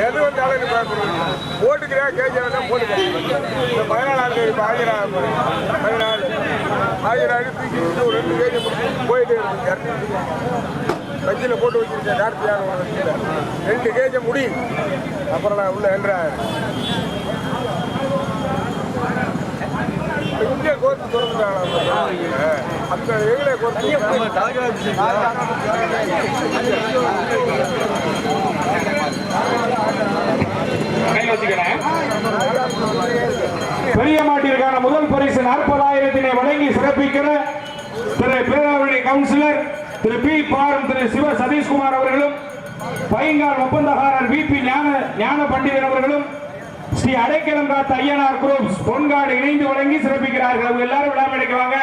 எது வந்தாலும் நீ பயப்படுறது போட்டுக்கிறியா கேட்கிறா போட்டுக்கிறேன் இந்த பதினாலாம் தேதி இப்போ ஆஜராக பதினாலு ஆஜராகி தூக்கி ஒரு ரெண்டு கேஜி போயிட்டு கட்சியில் போட்டு வச்சிருக்கேன் கார்த்தியான ரெண்டு கேஜை முடியும் அப்புறம் நான் உள்ள என்றேன் இங்கே கோர்த்து திறந்துட்டாங்க அந்த எங்களை கோர்த்து பெரிய மாட்டிற்கான முதல் பரிசு நாற்பதாயிரத்தினை வழங்கி சிறப்பிக்கிற திரு பேராவணி கவுன்சிலர் திரு பி பாரம் திரு சிவ சதீஷ்குமார் அவர்களும் பைங்கால் ஒப்பந்தக்காரர் வி பி ஞான ஞான பண்டிதர் அவர்களும் ஸ்ரீ அடைக்கலம் காத்த ஐயனார் குரூப்ஸ். பொன்காடு இணைந்து வழங்கி சிறப்பிக்கிறார்கள். அவங்க எல்லாரும் விழா மேடைக்குவாங்க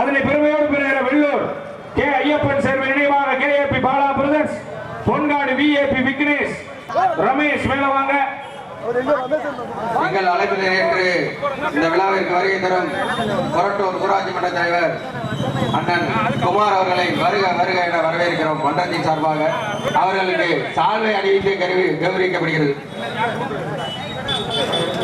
அதனை பெருமையோடு பெறுகிற வெள்ளூர் கே ஐயப்பன் சேர்வை நினைவாக K A Bala brothers. Ponkadu V Vignesh. Ramesh மேல வாங்க. எங்கள் அழைப்பில் நேற்று இந்த விழாவிற்கு வருகை தரும் கொரட்டூர் ஊராட்சி மன்ற தலைவர் அண்ணன் குமார் அவர்களை வருக வருக என வரவேற்கிறோம் மன்றத்தின் சார்பாக. அவர்களுக்கு சால்வை அணிவித்து கருவி கௌரவிக்கப்படுகிறது.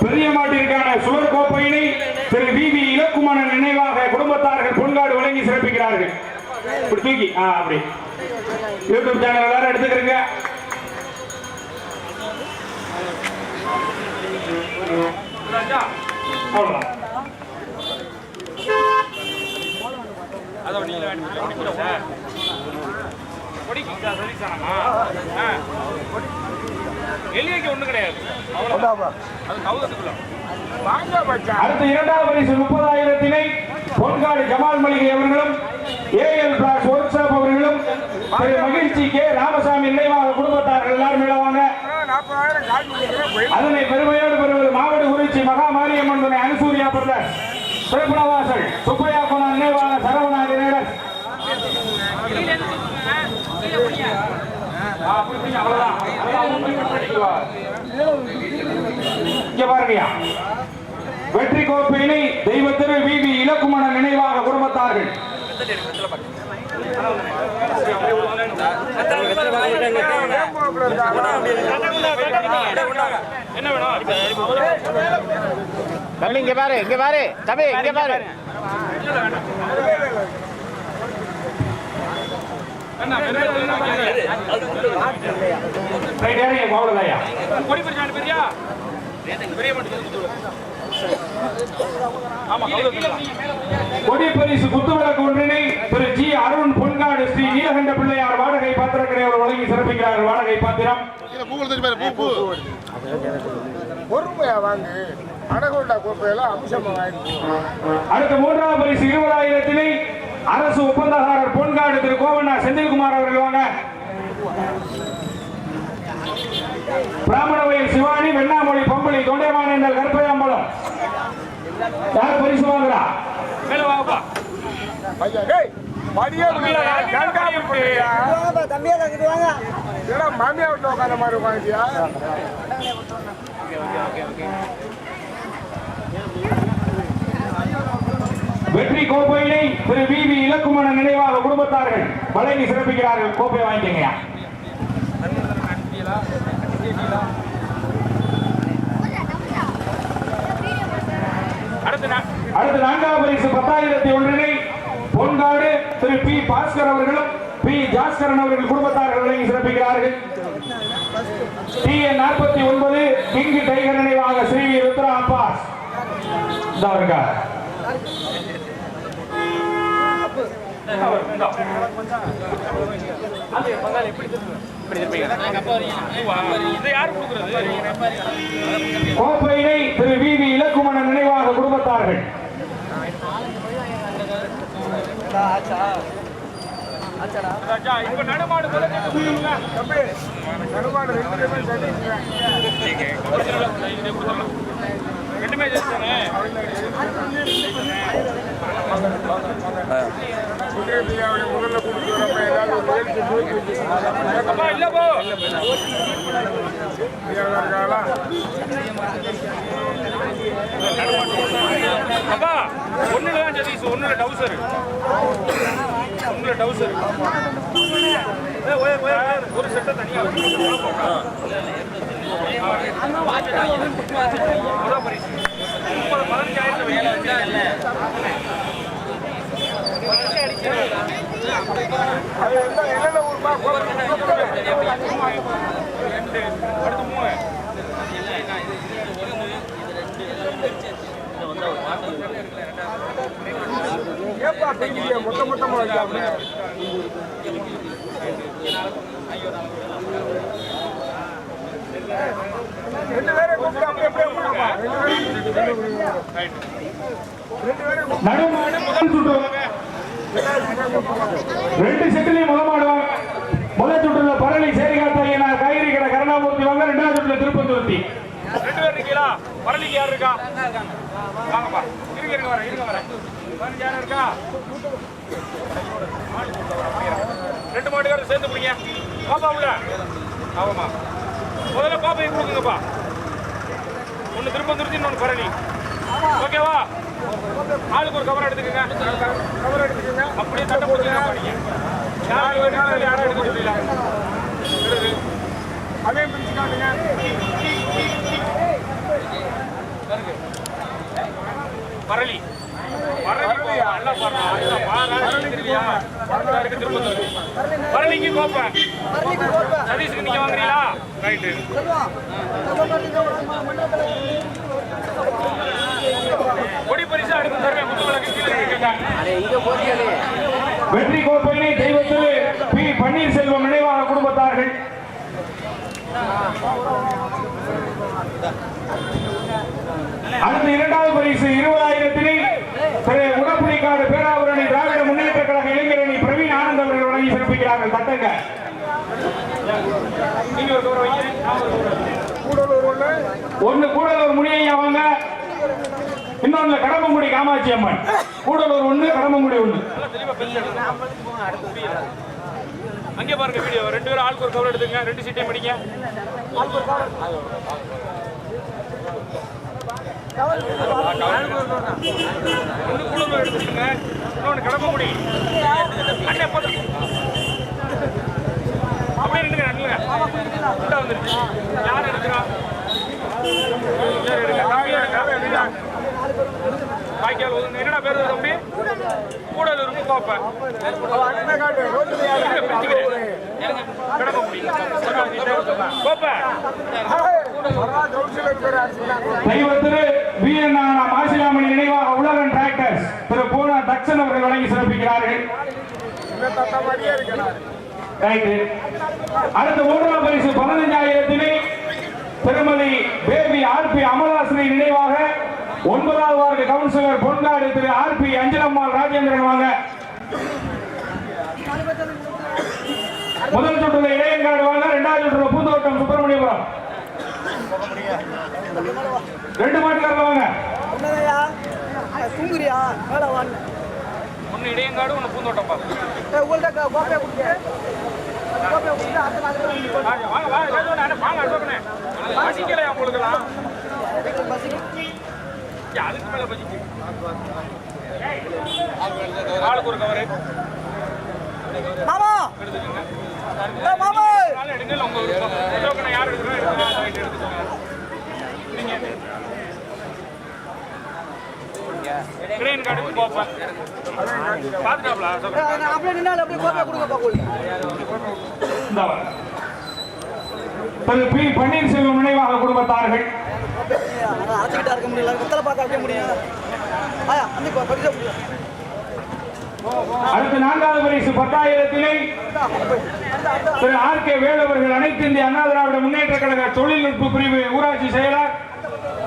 பெரிய மாட்டிற்கான சுவர் கோப்பையினை திரு வி வி இலக்குமணன் நினைவாக குடும்பத்தார்கள் பொன்காடு வழங்கி சிறப்பிக்கிறார்கள் இப்படி தூக்கி ஆ அப்படி. யூடியூப் சேனல் எல்லாரும் எடுத்துக்கிறீங்க. அவ்வளவுதான். அடுத்த இரண்டாவது பரிசு முப்பதாயிரத்தினை பொன்காடு ஜமால் மளிகை அவர்களும் ஏஎல் பிளாஸ் திரு மகிழ்ச்சி கே ராமசாமி நினைவாக குடும்பத்தார்கள் எல்லாரும் அதனை பெருமையோடு பெறுவது மாவட்ட குறிச்சி மகா மாரியம்மன் துணை அனுசூரியா பிரதர். திருப்பணவாசல் சுப்பையா குணா நினைவாக சரவணா நேரர். இங்க வெற்றி கோப்பையினை தெய்வத்திரு திரு இலக்குமண நினைவாக குடும்பத்தார்கள். தம்பி இங்க பாரு இங்க பாரு. தம்பி இங்க பாரு. பெரிய ரைட் ஏறிங்க பெரிய மட்டும் கொடி பரிசு குத்துவிளக்கு ஒன்றினை திரு ஜி அருண் பொன்காடு ஸ்ரீ நீலகண்ட பிள்ளையார் வாடகை பாத்திரக்கடை அவர் வழங்கி சிறப்பிக்கிறார்கள். வாடகை பாத்திரம். பொறுமையா வாங்கு. அடகொண்டா கோப்பையெல்லாம் அம்சமா வாங்கி அடுத்த மூன்றாவது பரிசு இருபதாயிரத்தினை அரசு ஒப்பந்தக்காரர் பொன்காடு திரு கோவண்ணா செந்தில்குமார் அவர்கள் வாங்க. பிராமணவயல் சிவானி வெண்ணாமொழி பம்பளி தொண்டைமானேந்தல் கருப்பையம்பலம். யார் பரிசு வாங்குறா மேல வாப்பா மாமியா உட்காந்த மாதிரி உட்காந்துட்டியா வெற்றி கோப்பையினை திரு வி வி இலக்குமணன் நினைவாக குடும்பத்தார்கள் வழங்கி சிறப்பிக்கிறார்கள் கோப்பை வாங்கிக்கங்கய்யா அடுத்து நான்காவது பரிசு பத்தாயிரத்தி ஒன்றினை பொன்காடு திரு பி பாஸ்கர் அவர்களும் பி ஜாஸ்கரன் அவர்கள் குடும்பத்தார்கள் வழங்கி சிறப்பிக்கிறார்கள். டிஎன் நாற்பத்தி ஒன்பது கிங் டைகர் நினைவாக ஸ்ரீ ருத்ரா அப்பாஸ் இதா அந்த பங்காளி எப்படி கொடுக்குறது கோப்பையினை திரு வி வி இலக்குமணன் நினைவாக குடும்பத்தார்கள். ராஜா நடுமாடு ஒரு அப்பா தான் டவுசர். டவுசர். ஒரு செட்டை தனியாக ஏப்பா பிடிக்கிறீங்க மொத்த வைக்காம நடுமாடு முதல் சுற்று ரெண்டு செட்டிலையும் முதல் முதல் சுற்றுல பரளி சேரிகாத்தையனார் காய்கறி கடை கருணாமூர்த்தி வாங்க. ரெண்டாவது சுற்றுல திருப்பந்துருத்தி ரெண்டு பேர் இருக்கீங்களா? பரளிக்கு யார் இருக்கா? வாங்கப்பா. இருங்க இருங்க வரேன் இருங்க வரேன் இருக்கா? ரெண்டு மாட்டுக்காரர் சேர்ந்து பிடிங்க. பாப்பா உள்ள. ஆமாம்மா. முதல்ல பாப்பையை கொடுக்குங்கப்பா ஒன்று திரும்ப திருச்சி இன்னொன்று பரணி. ஓகேவா ஆளுக்கு ஒரு கவர் எடுத்துக்கோங்க. கவர் எடுத்துக்கோங்க அப்படியே தட்டை போட்டுங்க படிங்க யாரும் வேணாலும் யாரும் எடுக்க முடியல. அதே பிரிச்சு காட்டுங்க. பரளி பரளிக்கு கோப்பை. சதீஷ்க்கு நீங்க வாங்குறீங்களா? ரைட்டு கொடி பரிசு அடுத்து தருவேன். முத்து விளக்கு கீழே இருக்குங்க. வெற்றி கோப்பையினை தெய்வத்திரு பி. பன்னீர்செல்வம் நினைவாக குடும்பத்தார்கள். அடுத்து இரண்டாவது பரிசு இருபதாயிரத்தினை திரு உடப்புலிக்காடு பேராவூரணி திராவிட முன்னேற்ற கழக இளைஞரணி பிரவீன் ஆனந்த் அவர்கள் வழங்கி சிறப்பிக்கிறார்கள் தட்டங்க நீங்க ஒரு கவர் வைங்க நான் ஒரு கவர் வைக்கிறேன். கூடலூர் ஒண்ணு ஒன்னு கூடலூர் முனியையா அவங்க இன்னொன்னு கடம்பங்குடி காமாட்சி அம்மன். கூடலூர் ஒண்ணு கடம்பங்குடி ஒண்ணு. நல்லா தெளிவா பெருசு அங்கே பாருங்க வீடியோ ரெண்டு பேரும் ஆளுக்கு ஒரு கவர் எடுத்துங்க ரெண்டு சீட்டையும் படிங்க. ஒன்று குழுவில் எடுத்துக்கங்க. இன்னொன்று கிளம்பமுடி அண்ணே போதும் அப்படியே நின்றுங்க நின்றுங்க உண்டா வந்துருச்சு யார் எடுக்கிறா சரி எடுங்க காவியா காவியா எடுங்க வாய்க்கால் ஒதுங்க என்னடா பேர் தம்பி கூடல் கோப்பை கிடக்க முடியும் கோப்பை மாசிலாமணி நினைவாக உலகன் டிராக்டர்ஸ் திரு பூனா தக்ஷன் அவர்கள் வழங்கி சிறப்பிக்கிறார்கள். ரைட்டு அடுத்த மூன்றாம் பரிசு பதினைஞ்சாயிரத்தினை திருமதி பேபி ஆர்பி அமலாஸ்ரீ நினைவாக ஒன்பதாவது ward councillor Ponkadu Thiru R P Anjalammal Rajendran வாங்க. முதல் சுற்றுல இடையங்காடு வாங்க இரண்டாவது சுற்றுல பூந்தோட்டம் சுப்பிரமணியபுரம். ரெண்டு மாட்டுக்காரங்க வாங்க. தூங்குறியா? வேலை வாங்க. ஒன்று இடையங்காடு ஒன்று பூந்தோட்டம் பார்த்து உங்கள்கிட்ட கோப்பையை கொடுத்து அதுக்கு மேல பசிக்கு ஆளுக்கு ஒரு கவரு மாமா எடுத்துக்கோங்க மாமா. எடுங்க உங்க யார் எடுக்கிறோம் எடுத்துக்கோங்க எடுத்துக்கோங்க நீங்க கிரேன் கார்டு போப்பேன் அப்படியே நின்னால அப்படியே கோப்பையை கொடுங்க பாக்குள் திரு பி பன்னீர்செல்வம் நினைவாக குடும்பத்தார்கள். அடுத்த நான்காவது பரிசு பத்தாயிரத்தினை திரு ஆர் கே வேலு அவர்கள் அனைத்து இந்திய அண்ணா திராவிட முன்னேற்ற கழக தொழில்நுட்ப பிரிவு ஊராட்சி செயலர்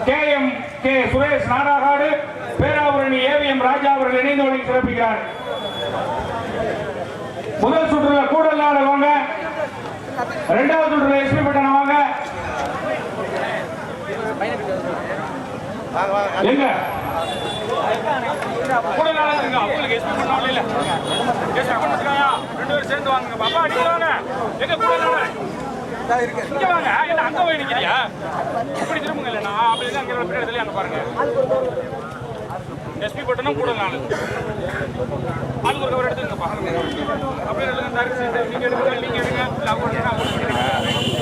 K M K Suresh Nadakadu Peravurani A V M Raja அவர்கள் இணைந்து வழங்கி சிறப்பிக்கிறார். முதல் சுற்றுல கூடல் நாடு வாங்க இரண்டாவது சுற்றுல எஸ்பி பட்டணம் வாங்க எங்க? கூட நாளா இருங்க உங்களுக்கு எஸ்பி பண்ணாமல இல்ல. எஸ்பி பண்ணிருக்காயா ரெண்டு பேரும் சேர்ந்து வாங்க பாப்பா அடிக்க எங்க கூட நாளா இங்க வாங்க. என்ன அங்க போய் நிக்கிறியா இப்படி திரும்புங்க இல்ல நான் அப்படி தான் அங்க பின்னாடி அங்க பாருங்க. எஸ்பி பட்டனும் கூட நாள் ஆள் ஒரு கவர் எடுத்துங்க பாருங்க. அப்படியே எடுங்க தரிசி சீட்டு. நீங்க எடுங்க நீங்க எடுங்க. இல்ல அவங்க எடுங்க அவங்க எடுங்க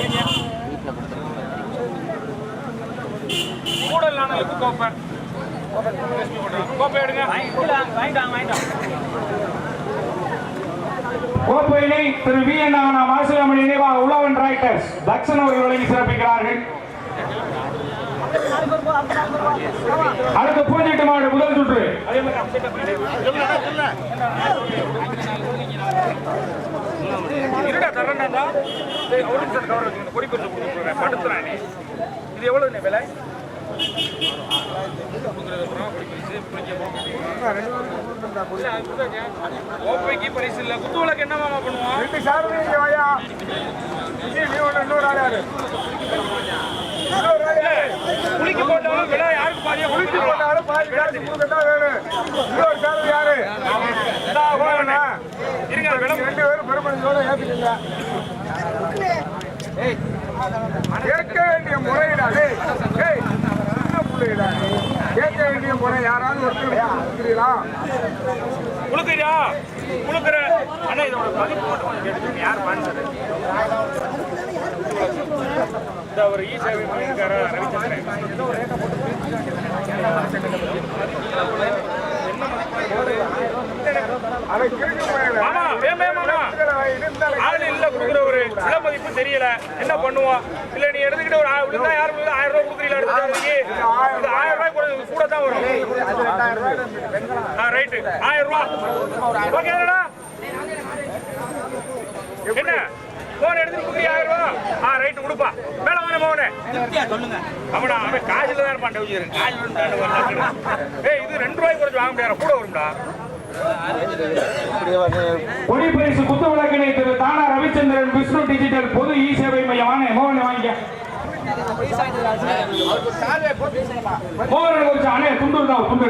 நீங்க. நாணலுக்கு கோப்பை எஸ்பி பட்டனம் கோப்பை எடுங்க. வாங்கிட்டாங்க வாங்கிட்டாங்க கோப்பையினை திரு வி என் மாசிலாமணி நினைவாக உழவன் ராய்டர்ஸ் தக்ஷன் அவர்கள் வழங்கி சிறப்பிக்கிறார்கள். அடுத்து பூஞ்சிட்டு மாடு முதல் சுற்று. இருடா கவர் கொடி பரிசு கொடுத்துறேன் படுத்துறேன் இது எவ்வளவு விலை? கோப்பைக்கு பரிசு இல்ல. குத்து விளக்கு என்ன மாமா பண்ணுவோம் ரெண்டு சார்பு இங்க வாயா. இன்னொரு ஆள் குளிக்கு போட்டாலும் விலை யாருக்கு பாதியா? குளிச்சு போட்டாலும் பாதி காசு கொடுக்கட்டா வேணும். இன்னொரு சார்பு யாரு? இருங்க விலை ரெண்டு பேரும் பெருமதியோட ஏத்துக்கீங்க. கேட்க வேண்டிய முறையிடா டேய். சின்ன பிள்ளைடா கேட்க வேண்டிய முறை யாராவது ஒருத்தர் இருக்கிறீங்களா குளுக்குறியா குளுக்குற அண்ணா இதோட மட்டும் யார் வாங்கினது இந்த ஒரு இ சேவை மையக்கார ரவிச்சந்திரன் அதை கிறுக்கு முறையில மாமா. வேமே மாமா ஆள் இல்ல கொடுக்குற ஒரு விலை மதிப்பு தெரியல. என்ன பண்ணுவோம்? இல்ல நீ எடுத்துக்கிட்டு ஒரு ஆ- விழுந்தா யாரும் விழுந்தா ஆயிரம் ரூபாய் கொடுக்குறீங்களா? எடுத்துக்கிட்டு ஆயிரம் ரூபாய் கூட கூட தான் வரும். ஆ ரைட்டு. ஆயிரம் ரூபாய் ஓகேடா என்ன? போன் எடுத்துட்டு கொடுக்குறீங்க ஆயிரம் ரூபாய் ஆ ரைட்டு கொடுப்பா. மோனே சொல்லுங்க. அவனா அவன் காசுல தான் இருப்பான் டவுஜர் காசு ஏய் இது ரெண்டு ரூபாய்க்கு குறைச்சு வாங்க முடியாது? கூட வரும்டா. கொடி பரிசு குத்து விளக்கினை திரு தானா ரவிச்சந்திரன் விஷ்ணு டிஜிட்டல் பொது இ சேவை மையம் வாங்க மோகன் வாங்கிக்க. மோகன் கொஞ்சம் அண்ணே துண்டு இருந்தா துண்டு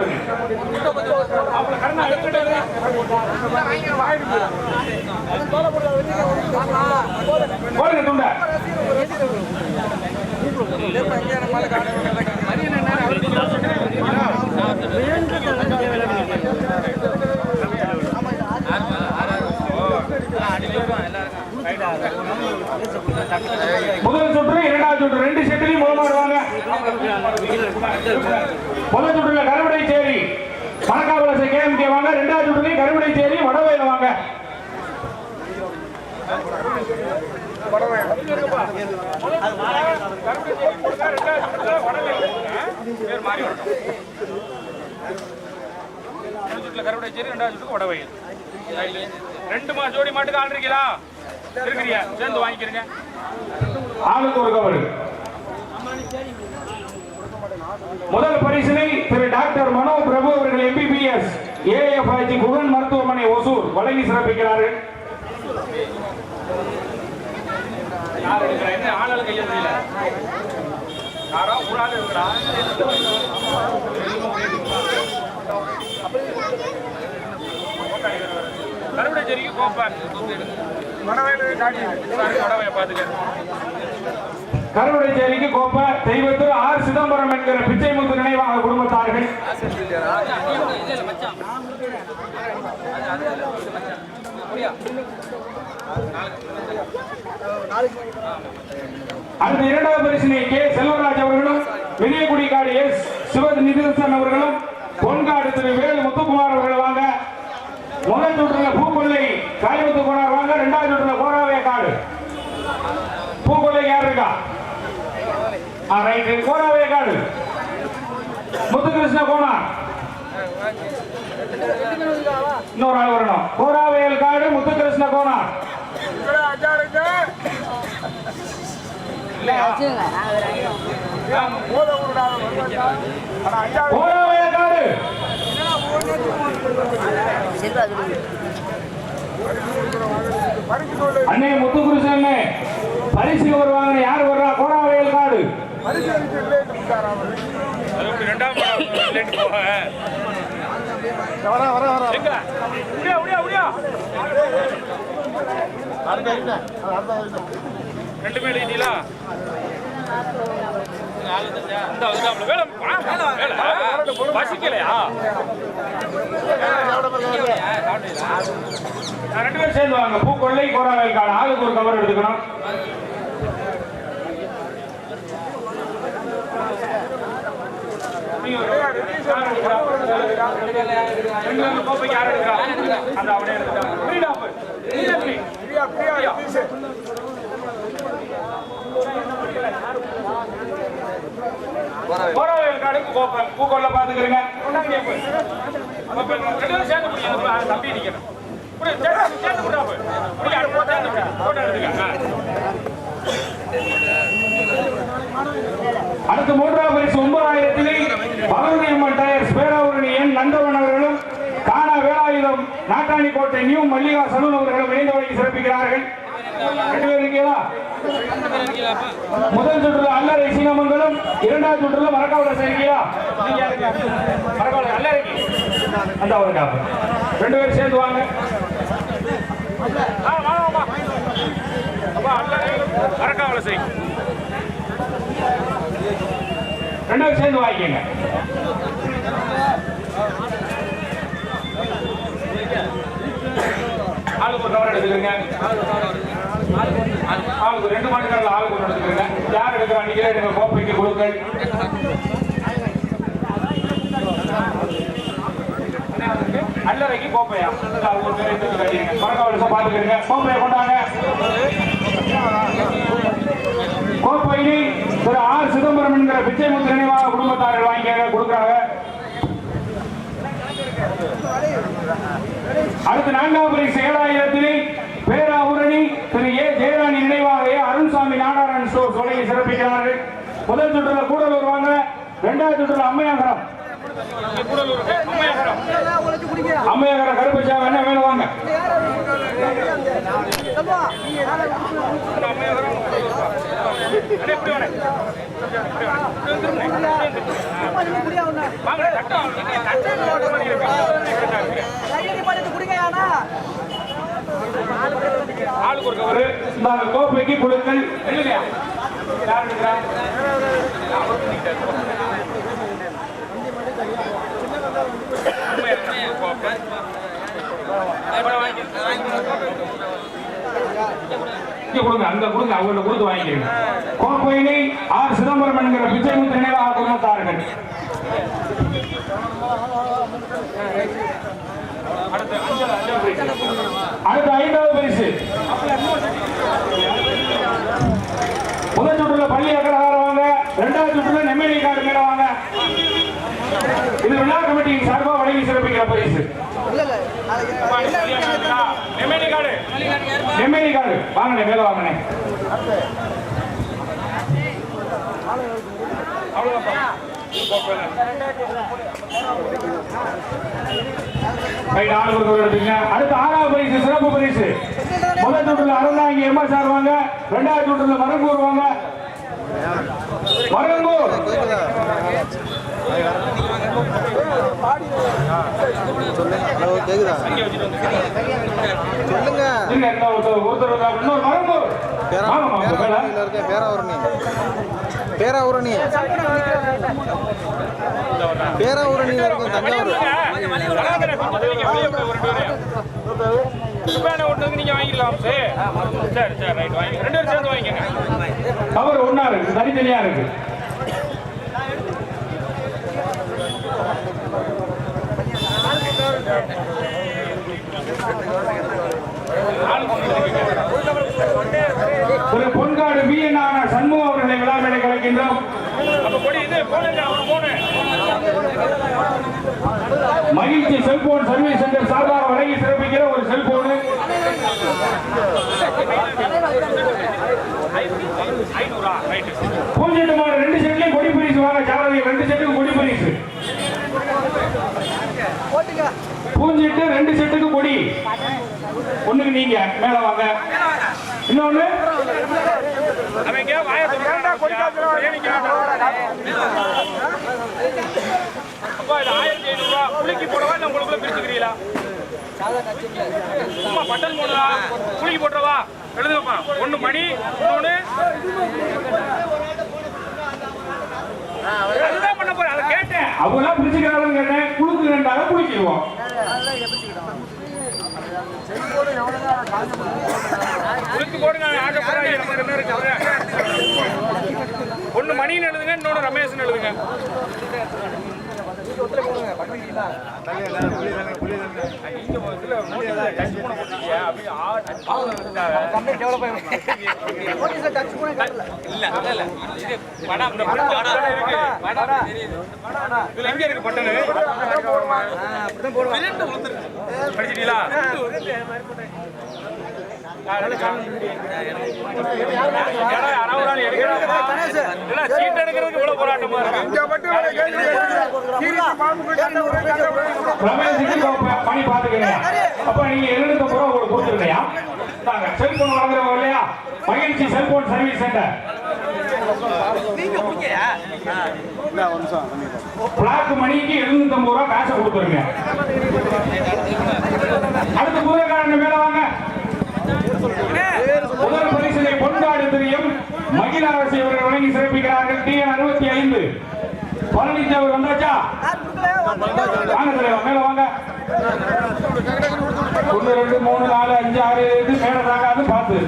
போடுங்க துண்டை. முதல் சுற்று இரண்டாவது சுற்று. ரெண்டு செட்டிலையும் முதல் முதல் சுற்றுல கருவடை சேரி. கணக்காவலசை கேஎம்கே வாங்க. ரெண்டாவது சுற்றுலையும் கருவடை சேரி வடவையில் வாங்க. பேர் மாறி வரட்டும் கருவடை சேரி ரெண்டாவது சுற்றுக்கு வடவயல் ரெண்டு மா ஜோடி மாட்டுக்கு ஆள் இருக்கீங்களா இருக்கிறியா சேர்ந்து வாங்கிக்கிறீங்க ஆளுக்கு ஒரு கவர் முதல் பரிசினை திரு டாக்டர் மனோ பிரபு அவர்கள் எம்பிபிஎஸ் ஏஎஃப்ஐஜி குகன் மருத்துவமனை ஒசூர் வழங்கி சிறப்பிக்கிறார்கள். யார் என்ன ஆளாளு கையில் தெரியல யாரா ஒரு ஆள் இருக்கிறா கருவடை செடிக்கு கோப்பார் மனவேலை காட்டி வடவையை பார்த்துக்க கருவடை சேரிக்கு கோப்ப தெய்வத்திரு ஆர் சிதம்பரம் என்கிற பிச்சைமுத்து நினைவாக குடும்பத்தார்கள் அடுத்த இரண்டாவது பரிசினை கே. செல்வராஜ் அவர்களும் விஜயகுடி காடு எஸ். சிவநிதிசன் அவர்களும் பொன்காடு திரு. வேலு முத்துக்குமார் அவர்கள் வாங்க. முதல் சுற்றுல பூக்கொல்லை காளிமுத்து கோனார் வாங்க. இரண்டாவது சுற்றுல கோராவே காடு. பூக்கொல்லை யார் இருக்கா? ஆ ரைட்டு கோராவே காடு. முத்துகிருஷ்ண கோனார். இன்னொரு ஆள் வரணும். கோராவேல் காடு முத்துகிருஷ்ண கோனார் இங்கடா அஞ்சாறுங்க போத விடாத ஆனா அஞ்சாறு கோராவேல் காடு பறிச்சு சொல்லு அண்ணே முத்துகிருஷ்ணன் பரிசு வருவாங்க யார் வர்றா கோராவேல் காடு பறிச்சு அடிச்சு இல்லை அவரு ரெண்டுமே எழுதிட்டீங்களா பசிக்கலையா? ரெண்டு பேரும் சேர்ந்து வாங்க. பூக்கொள்ளை கோராவேல் காடு. ஆளுக்கு ஒரு கவர் எடுத்துக்கணும். நீங்க ஒரு யார் எடுக்கிறா? ரெண்டு பேரும் கோப்பைக்கு யார் எடுக்கிறா? அந்த அவனே எடுத்துட்டா. புரியுதா அப்ப? புரியுதா அப்படி? பிரியா பிரியா யதீஷ் கோராவேல் காடுக்கு கோப்பை பூக்கொள்ள பாத்துக்கிறீங்க கொண்டாங்க இப்ப. அப்ப ரெண்டு பேரும் சேர்ந்து பிடிங்க. அந்த தம்பி நிக்கணும். அடுத்து மூன்றாவது பரிசு ஒன்பதாயிரத்தில் பகவதி அம்மன் டயர்ஸ் பேராவூரணி என் நந்தவன் அவர்களும் காணா வேலாயுதம் நாட்டாணி கோட்டை நியூ மல்லிகா சலூன் அவர்களும் இணைந்து வழங்கி சிறப்பிக்கிறார்கள். முதல் சுற்றுல அல்லரை சீனமங்கலம் இரண்டாவது சுற்றுல மரக்காவல சரிங்களா அந்த ஒரு காப்பு ரெண்டு பேரும் சேர்ந்து வாங்க ஆ, வா, ரெண்டு பேரும் சேர்ந்து வாங்கிக்கங்க ஆளுக்கு ஒரு கவர் எடுத்துக்கங்க. ஆளுக்கு ரெண்டு மாட்டுக்காரர்கள் ஆளுக்கு ஒன்று யார் எடுக்கிறா நீங்களே எடுங்க. கோப்பைக்கு கொடுங்கள். அல்லறைக்கு கோப்பையா இந்தா, ஒரு பேர் எடுத்து பார்த்துக்கிறீங்க கோப்பையை கொண்டாங்க. கோப்பையை திரு ஆர் சிதம்பரம் என்கிற பிச்சைமுத்து நினைவாக குடும்பத்தார்கள் வாங்கிக்க கொடுக்குறாங்க. அடுத்து நான்காம் பரிசு ஏழாயிரத்திலே பேராவூரணி திரு ஏ ஜெயராணி நினைவாக அருண்சாமி நாடாரன் ஸ்டோர் சொலையை சிறப்பிக்கிறார்கள். முதல் சுற்றுல கூட வருவாங்க இரண்டாவது சுற்றுல அம்மையாகரம் அம்மையாகரம் கருப்பச்சாமி என்ன வேணும் வாங்க. அடே, இப்படி வாடே. இப்படி வாடே. இப்படி வந்துருங்க. இப்படி வந்துருங்க. வாங்க, தட்டம். தட்டம் போட்டு பண்ணிக்கிறேன். ஆளுக்கு ஒரு கவர் ஒரு இந்த கோப்பைக்கு குழுக்கள் இல்லையா யார் எடுக்கிறா? இங்க கொடுங்க அங்க கொடுங்க அவங்கள்ட்ட கொடுத்து வாங்கிக்கிறீங்க. கோப்பையினை ஆர். சிதம்பரம் என்கிற பிச்சைமுத்து நினைவாக குடும்பத்தார்கள் அடுத்த ஐந்தாவது பரிசு. முதல் சுற்றுல பள்ளி அக்கடாரம் வாங்க இரண்டாவது சுற்றுல நெம்மேலி காடு மேல வாங்க. இது விழா கமிட்டியின் சார்பாக வழங்கி சிறப்பிக்கிற பரிசு. நெம்மேலி காடு. வாங்கண்ணே மேல வாங்கண்ணே. அடுத்து. ஆறாவது பரிசு சிறப்பு பரிசு. முதல் சுற்றுல அறந்தாங்க எம்மா சார் வாங்க. ரெண்டாவது சுற்றுல மரங்கூர் வாங்க. மரங்கூர் ஹலோ கேக்குதா சொல்லுங்க இல்ல, இந்த ஒருத்தர் ஒருத்தர் வந்தா, இன்னொரு மரங்கூர் வாங்கம்மா உங்க மேல. பேராவூரணியில் இருக்கேன். பேராவூரணி. பேராவூரணி. பேராவூரணியில் இருக்கேன் தஞ்சாவூர். துப்பான ஒன்று நீங்க வாங்கிக்கலாம் சரி சரி சரி ரைட். வாங்கி ரெண்டு பேரும் சேர்ந்து வாங்கிக்கங்க. கவர் ஒண்ணா இருக்கு தனித்தனியா இருக்கு. ஒரு பொன்காடு பி சண்முக அவர்களை விழா மேடை கலைக்கின்றோம். மகிழ்ச்சி செல்போன் சர்வீஸ் சென்டர் சார்பாக வழங்கி சிறப்பிக்கிற ஒரு செல்போனு. ஐநூறா ரெண்டு செட்லயும் கொடி பரிசு வாங்க. சாரதி ரெண்டு செட்டுக்கு கொடி பரிசு போட்டுங்க பூஞ்சிட்டு ரெண்டு செட்டுக்கு கொடி ஒண்ணுக்கு நீங்க மேல வாங்க. இன்னொன்னு? ஆயிரத்தி ஐநூறு ரூபா புளிக்கு போடவா இல்ல உங்களுக்குள்ள பிரிச்சுக்கிறீங்களா சும்மா பட்டன் போடுவா போட்டுறவா எழுதுங்கப்பா ஒண்ணு மணி இன்னொன்னு அதுதான் பண்ண போறேன் அதை அவங்களாம் அவங்க கேட்டேன். குழுக்கு ரெண்டாக குளிக்கிடுவோம் ஒன்னு போடுங்க. மணின்னு எழுதுங்க இன்னொன்னு ரமேஷ்னு எழுதுங்க. படிச்சிட்டீங்களா ஏடா, யாராவது ஒரு ஆள் எடுக்கணுமா? இல்ல, சீட் எடுக்கிறதுக்கு இவ்வளவு போராட்டமா பணி பாத்துக்கிறீங்க அப்ப நீங்க ரூபா உங்களுக்கு கொடுத்துருக்கையா செல்போன் வாங்குறோம் இல்லையா மகிழ்ச்சி செல்போன் சர்வீஸ் சென்டர் பிளாக் மணிக்கு எழுநூத்தி ஐம்பது ரூபா காசை கொடுத்துருங்க அடுத்த புதற்காரன் மேல வாங்க முதல் பரிசினை பொன்காடு திரியும் மகிழா அரசு இவர்கள் வழங்கி சிறப்பிக்கிறார்கள். டி என் அறுபத்தி ஐந்து. பழனிச்சி அவர் வந்தாச்சா? வாங்க தலைவா மேல வாங்க. ஒன்று ரெண்டு மூணு நாலு அஞ்சு ஆறு ஏழு மேல தாங்காது பார்த்து.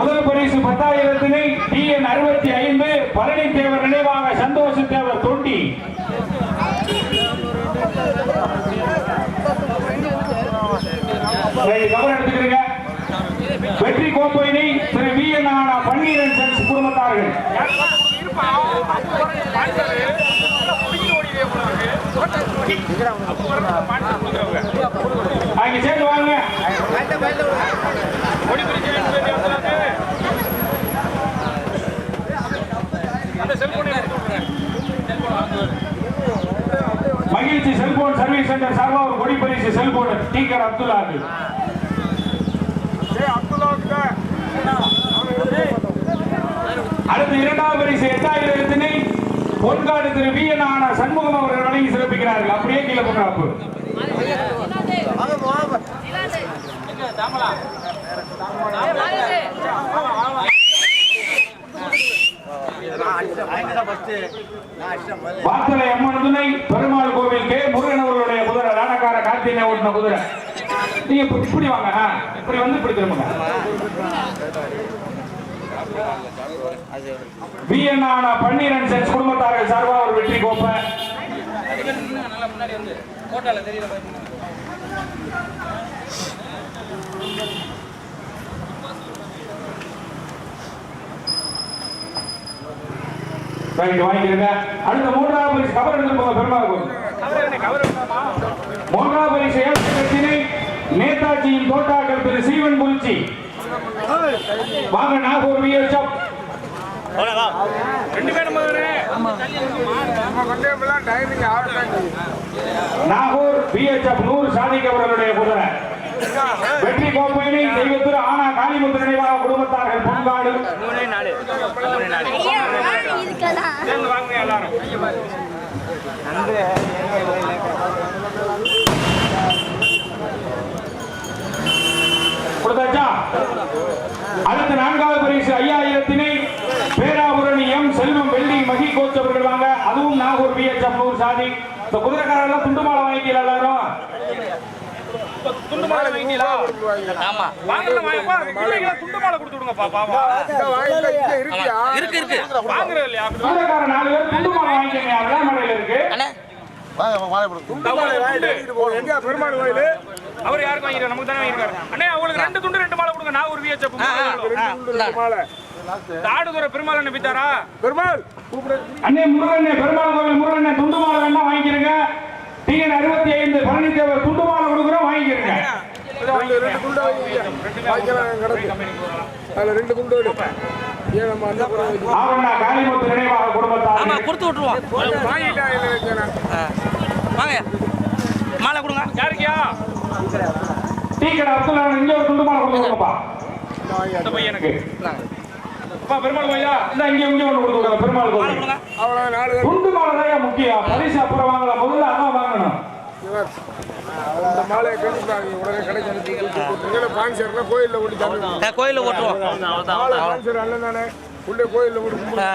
முதல் பரிசு பத்தாயிரத்தினை டி என் அறுபத்தி ஐந்து பழனி தேவர் நினைவாக சந்தோஷ தேவர் தொண்டு ரைட், எடுத்துக்கிறீங்க. வெற்றி கோப்பையினை திரு வி. என். ஆனா பன்னீரன் சென்ஸ் குடும்பத்தார்கள். அங்க சேர்ந்து வாங்க. மகிழ்ச்சி செல்போன் சர்வீஸ் சென்டர் சார்பாக ஒரு கொடி பரிசு செல்போன் டீக்கர் அப்துல்லாக்கு அடுத்து இரண்டாவது பரிசு எட்டாயிரத்தினை பொன்காடு திரு வி என் ஆனா சண்முகம் அவர்கள் வழங்கி சிறப்பிக்கிறார்கள். அப்படியே கீழே போங்க அப்பு. அம்மன் துணை பெருமாள் கோவில் கே முருகன் அவர்களுடைய குதிரை ராணக்கார கார்த்திகை ஓட்டின குதிரை நீங்க இப்படி வாங்க இப்படி வந்து இப்படி திரும்புங்க. பிஎன் பன்னீரன் சென்ஸ் குடும்பத்தார்கள் சார்பாக ஒரு வெற்றி கோப்பை. வாங்கிக்கிறேங்க அடுத்த மூன்றாவது பரிசு கவர் எடுத்து போங்க பெருமாள் கோவில் மூன்றாவது பரிசு ஏற்படுத்தினை நேதாஜியின் தோட்டாக்கள் திரு சீவன் குறிச்சி வாங்க நாகூர் விஎச்எப் நாகூர் பிஎச்எஃப் நூறு சாதிக் அவர்களுடைய குதிரை வெற்றி கோப்பையினை தெய்வத்திரு ஆனா காளிமுத்து நினைவாக குடும்பத்தார்கள் பொங்காடு ஐயா இருக்கலாம் சேர்ந்து வாங்க எல்லாரும் கொடுத்தாச்சா அடுத்த நான்காவது பரிசு ஐயாயிரத்தினை பேராபுரணி எம் செல்வம் வெள்ளி மகி கோச் அவர்கள் வாங்க அதுவும் நாகூர் பிஎச்எஃப் நூறு சாதி இந்த குதிரைக்காரெல்லாம் துண்டு மாலை வாங்கிக்கல எல்லாரும் துண்டு மாலை வாங்கிட்டீங்களா ஆமா வாங்கல வாங்கப்பா இல்லைங்களா துண்டு மாலை கொடுத்து விடுங்க பாப்பா இங்க இருக்கியா வாங்குறது இல்லையா குதிரைக்கார நாலு பேர் துண்டு மாலை வாங்கிக்கங்க இருக்கு வாங்க மாலை கொடுங்க துண்டு மாலை வாங்கிட்டு. எங்க பெருமாள் கோயில் அவர் யாருக்கு வாங்கிருக்காரு நமக்கு தானே வாங்கிருக்காரு அண்ணே அவங்களுக்கு ரெண்டு துண்டு ரெண்டு மாலை கொடுங்க. நான் ஒரு விஹெச்எப் ரெண்டு துண்டு ரெண்டு மாலை. தாடுதுறை பெருமாள் என்ன பித்தாரா பெருமாள். அண்ணே முருகண்ணே பெருமாள் கோவில் முருகண்ணே துண்டு மாலை வேணா வாங்கிக்கிறங்க. டிஎன் அறுபத்தி ஐந்து பழனித்தேவர் துண்டு மாலை கொடுக்குறோம் வாங்கிக்கிறங்க. ரெண்டு ரெண்டு துண்டை வாங்கிக்க வாங்கிக்கலாம் கிடக்கு அதில் ரெண்டு நினைவாக குடும்பத்தார். கொடுத்து விட்டுருவோம். வாங்க. மாலை கொடுங்க. யாருக்கியா? டீ கடை அப்துல்லா இங்க ஒரு துண்டு மாலை பையனுக்கு அப்பா பெருமாள் கோயிலா இந்த இங்க இங்க ஒன்று கொடுத்துருக்காங்க பெருமாள் கோயில் துண்டு மாலை தான் முக்கியம். பரிசு அப்புறம் வாங்கலாம். முதல்ல அதான் வாங்கணும். கோயிலில் ஓட்டுவோம் அல்ல தானே. உள்ளே கோயிலில் ஓடி கும்பிடு.